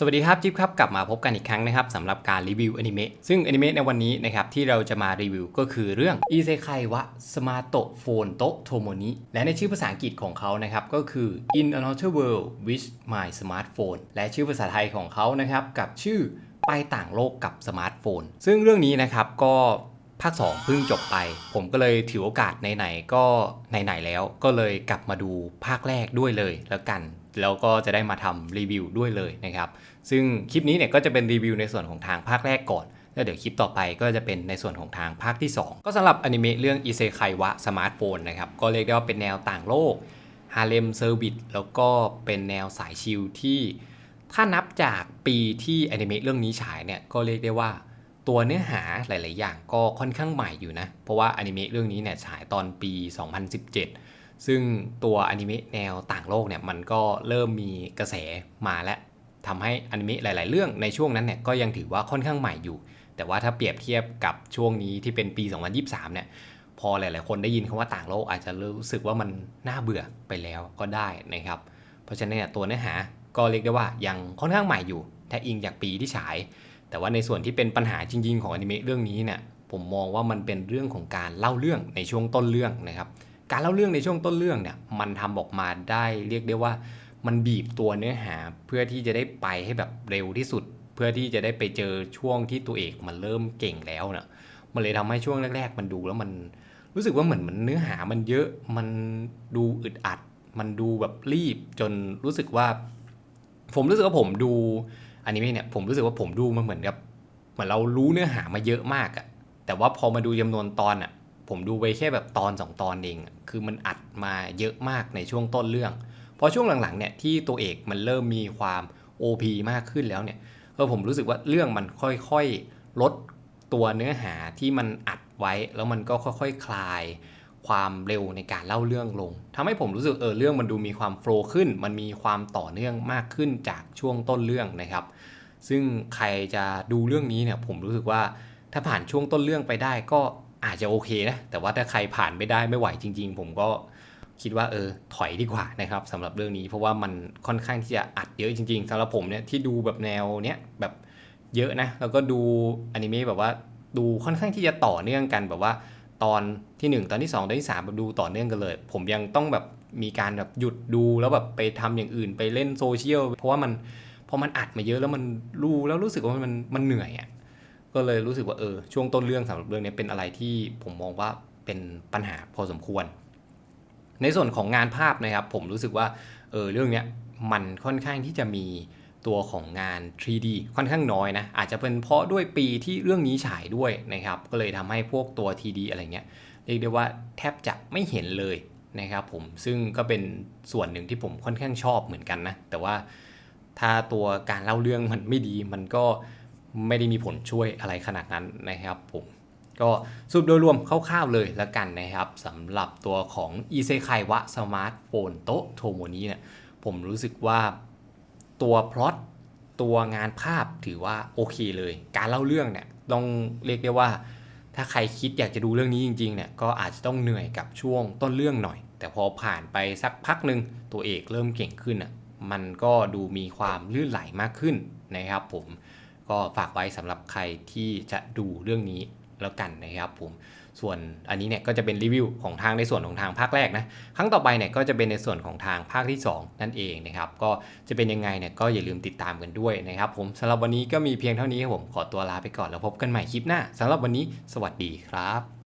สวัสดีครับจิ๊บครับกลับมาพบกันอีกครั้งนะครับสำหรับการรีวิวอนิเมะซึ่งอนิเมะในวันนี้นะครับที่เราจะมารีวิวก็คือเรื่องอิเซไควะสมาโตโฟนโตโทโมนิและในชื่อภาษาอังกฤษของเขานะครับก็คือ In Another World with My Smartphone และชื่อภาษาไทยของเขานะครับกับชื่อไปต่างโลกกับสมาร์ทโฟน ซึ่งเรื่องนี้นะครับก็ภาค 2 เพิ่งจบไป ผมก็เลยถือโอกาสไหนๆก็ไหนๆแล้วก็เลยกลับมาดูภาคแรกด้วยเลยแล้วกัน แล้วก็จะได้มาทำรีวิวด้วยเลยนะครับ ซึ่งคลิปนี้เนี่ยก็จะเป็นรีวิวในส่วนของทางภาคแรกก่อนแล้วเดี๋ยวคลิปต่อไปก็จะเป็นในส่วนของทางภาคที่ 2 ก็สำหรับอนิเมะเรื่องอิเซไควะสมาร์ทโฟนนะครับ ก็เรียกได้ว่าเป็นแนวต่างโลกฮาเลมเซอร์วิสแล้วก็เป็นแนวสายชิลที่ถ้านับจากปีที่อนิเมะเรื่องนี้ฉายเนี่ย ก็เรียกได้ว่าตัวเนื้อหาหลาย ๆ อย่างก็ค่อนข้างใหม่อยู่นะ เพราะว่าอนิเมะเรื่องนี้เนี่ยฉายตอนปี 2017 ซึ่งตัวอนิเมะแนวต่างโลกเนี่ยมันก็เริ่มมีกระแสมาแล้วทำให้อนิเมะหลาย ๆ เรื่องในช่วงนั้นเนี่ยก็ยังถือว่าค่อนข้างใหม่อยู่ แต่ว่าถ้าเปรียบเทียบกับช่วงนี้ที่เป็นปี 2023 เนี่ยพอหลาย ๆ คนได้ยินคำว่าต่างโลกอาจจะรู้สึกว่ามันน่าเบื่อไปแล้วก็ได้นะครับ เพราะฉะนั้นเนี่ยตัวเนื้อหาก็เรียกได้ว่ายังค่อนข้างใหม่อยู่ ถ้าอิงจากปีที่ฉาย แต่ว่าในส่วนที่เป็นปัญหาจริง ๆ ของอนิเมะเรื่องนี้เนี่ยผมมองว่ามันเป็นเรื่องของการเล่าเรื่องในช่วงต้นเรื่องนะครับ การเล่าเรื่องในช่วงต้นเรื่องเนี่ยมันทำออกมาได้เรียกได้ว่า มันบีบตัวเนื้อหาเพื่อที่จะได้ไปให้แบบเร็วที่สุด เพื่อที่จะได้ไปเจอช่วงที่ตัวเอกมันเริ่มเก่งแล้วเนะมันเลยทำให้ช่วงแรก ๆ มันดูแล้วมันรู้สึกว่าเหมือนมันเนื้อหามันเยอะมันดูอึดอัด มันดูแบบรีบจนรู้สึกว่า ผมรู้สึกว่าผมดูอันิเมเนี่ยผมรู้สึกว่าผมดูมันเหมือนกับเหมือนเรารู้เนื้อหามาเยอะมากอะแต่ว่าพอมาดูจำนวนตอนอะ ผมดูไปแค่แบบตอนสองตอนเอง คือมันอัดมาเยอะมากในช่วงต้นเรื่อง พอช่วงหลังๆเนี่ยที่ตัวเอกมันเริ่มมีความ OP มากขึ้นแล้วเนี่ยเออผมรู้สึกว่าเรื่องมันค่อยๆลดตัวเนื้อหาที่มันอัดไว้ แล้วมันก็ค่อยๆคลายความเร็วในการเล่าเรื่องลงทำให้ผมรู้สึกเออเรื่องมันดูมีความโฟล์ขึ้น มันมีความต่อเนื่องมากขึ้นจากช่วงต้นเรื่องนะครับ ซึ่งใครจะดูเรื่องนี้เนี่ยผมรู้สึกว่าถ้าผ่านช่วงต้นเรื่องไปได้ก็ อาจจะโอเคนะ แต่ว่าถ้าใครผ่านไม่ได้ไม่ไหวจริง ๆ ผมก็คิดว่าเออถอยดีกว่านะครับสำหรับเรื่องนี้เพราะว่ามันค่อนข้างที่จะอัดเยอะจริงๆสำหรับผมเนี่ยที่ดูแบบแนวเนี้ยแบบเยอะนะแล้วก็ดูอนิเมะแบบว่าดูค่อนข้างที่จะต่อเนื่องกันแบบว่า ตอนที่ 1 ตอนที่ 2 ตอนที่3แบบดูต่อเนื่องกันเลย ผมยังต้องแบบมีการแบบหยุดดูแล้วแบบไปทำอย่างอื่นไปเล่นโซเชียลเพราะว่ามันพอมันอัดมาเยอะแล้วมันรู้แล้วรู้สึกว่ามันมันเหนื่อยอะ่ะ ก็เลยรู้สึกว่าเออช่วงต้นเรื่องสำหรับเรื่องนี้เป็นอะไรที่ผมมองว่าเป็นปัญหาพอสมควร ในส่วนของงานภาพนะครับ ผมรู้สึกว่าเออเรื่องเนี้ยมันค่อนข้างที่จะมีตัวของงาน 3D ค่อนข้างน้อยนะ อาจจะเป็นเพราะด้วยปีที่เรื่องนี้ฉายด้วยนะครับ ก็เลยทำให้พวกตัว 3D อะไรเงี้ยเรียกได้ว่าแทบจะไม่เห็นเลยนะครับผมซึ่งก็เป็นส่วนหนึ่งที่ผมค่อนข้างชอบเหมือนกันนะ แต่ว่าถ้าตัวการเล่าเรื่องมันไม่ดีมันก็ ไม่ได้มีผลช่วยอะไรขนาดนั้นนะครับผมก็สรุปโดยรวมคร่าวๆเลยแล้วกันนะครับสำหรับตัวของอีเซไควะสมาร์ทโฟนโตโทโมนี้เนี่ยผมรู้สึกว่าตัวพล็อตตัวงานภาพถือว่าโอเคเลย การเล่าเรื่องเนี่ยต้องเรียกได้ว่า ถ้าใครคิดอยากจะดูเรื่องนี้จริงๆเนี่ยก็อาจจะต้องเหนื่อยกับช่วงต้นเรื่องหน่อย แต่พอผ่านไปสักพักหนึ่งตัวเอกเริ่มเก่งขึ้นอะมันก็ดูมีความลื่นไหลมากขึ้นนะครับผม ก็ฝากไว้สำหรับใครที่จะดูเรื่องนี้แล้วกันนะครับผม ส่วนอันนี้เนี่ยก็จะเป็นรีวิวของทางในส่วนของทางภาคแรกนะ ครั้งต่อไปเนี่ยก็จะเป็นในส่วนของทางภาคที่ 2 นั่นเองนะครับ ก็จะเป็นยังไงเนี่ยก็อย่าลืมติดตามกันด้วยนะครับผมสำหรับวันนี้ก็มีเพียงเท่านี้ครับผม ขอตัวลาไปก่อนแล้วพบกันใหม่คลิปหน้าสำหรับวันนี้ สวัสดีครับ